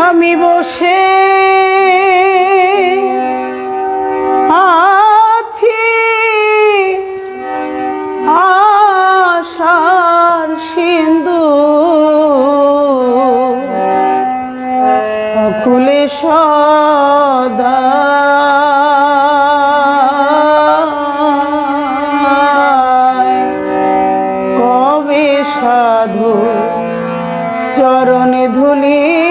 আমি বসে আছি আশার সিন্ধু অকুলে সদা কবে সাধু চরণে ধুলি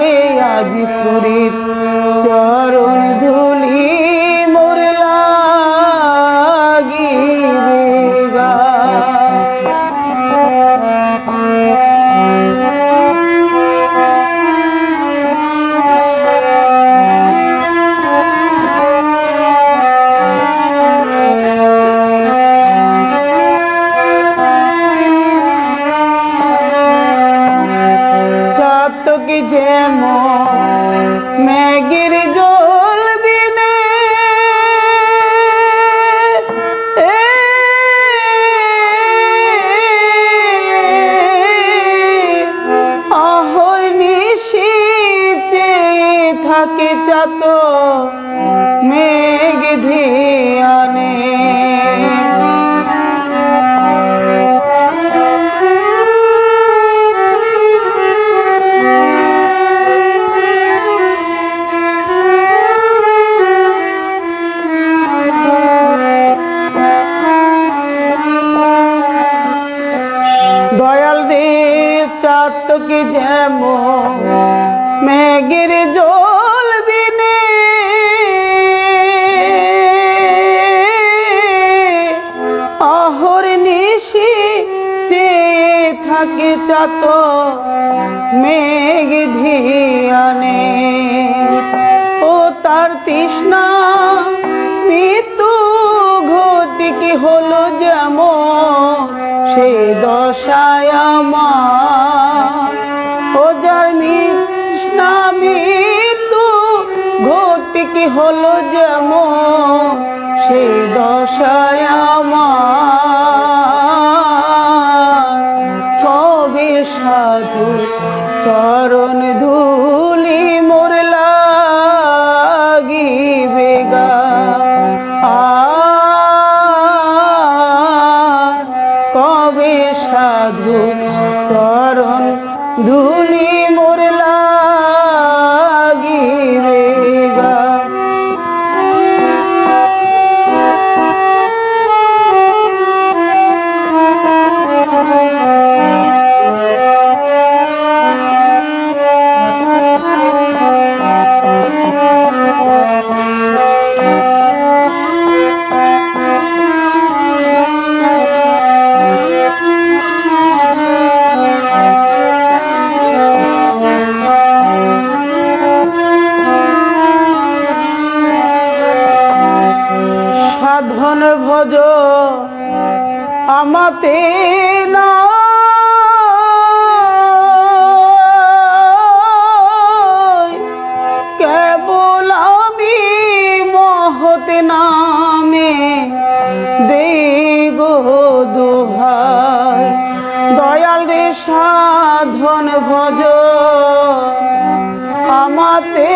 কবে আজ স্তরীর যেমন মেঘের জল বিনে। আহর নিশি থাকে চাত মেঘ ধিয়ানে। মেঘের জল বিনে। অহর নিশি চেয়ে থাকে চাত মেঘ ধিয়ানে। ও তার তৃষ্ণা, মৃত্যু ঘটিকি হলো যেমন সেই দশায় আমার ঘটিকি হলো যেমন সেই দশায় আমার। কবে সাধু চরণ আমাতে না। কেবল আমি মহতে নামে দে গো দোহাই দয়াল রে সাধন ভজ আমাতে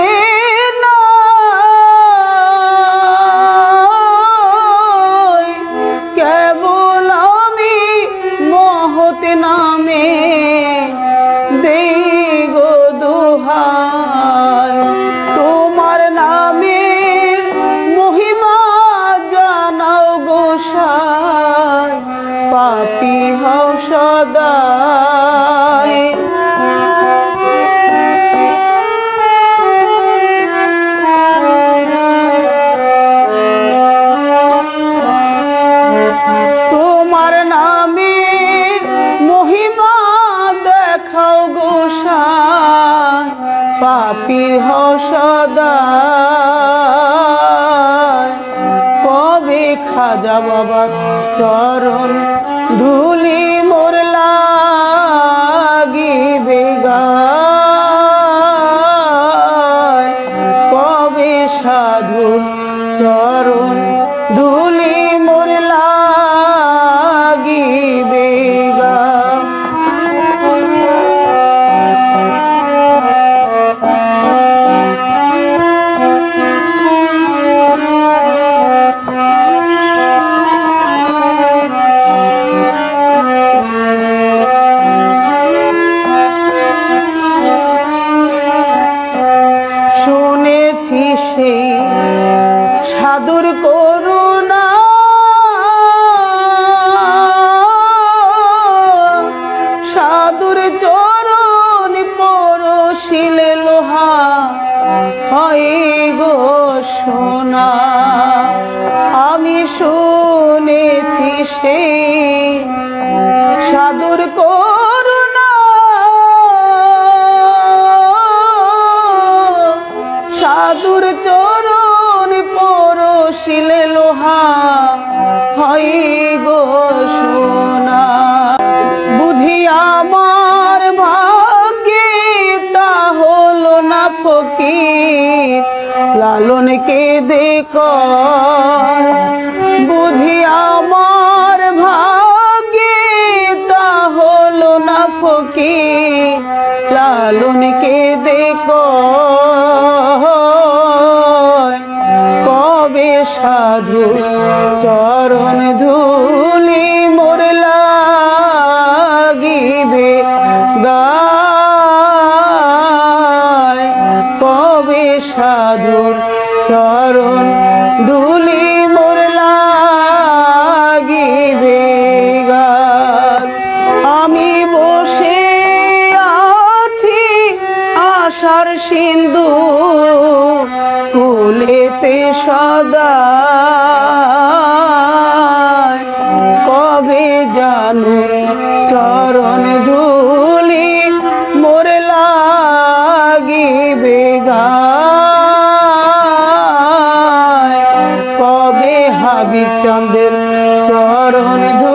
খাজা বাবার চরণ ধুলি মোর লাগিবে কবে সাধু চরণ সাধুর করুণা। সাধুর চরণ পরশিলে লোহা হয় গো সোনা। আমি শুনেছি সেই সাধুর করুণা বুঝি আমার ভাগ্যে তা হলো না ফকির। লালনকে দেখ কবে সাধু চরণ ধুলি মোর মহাবীর চন্দ্রের চরণ ধ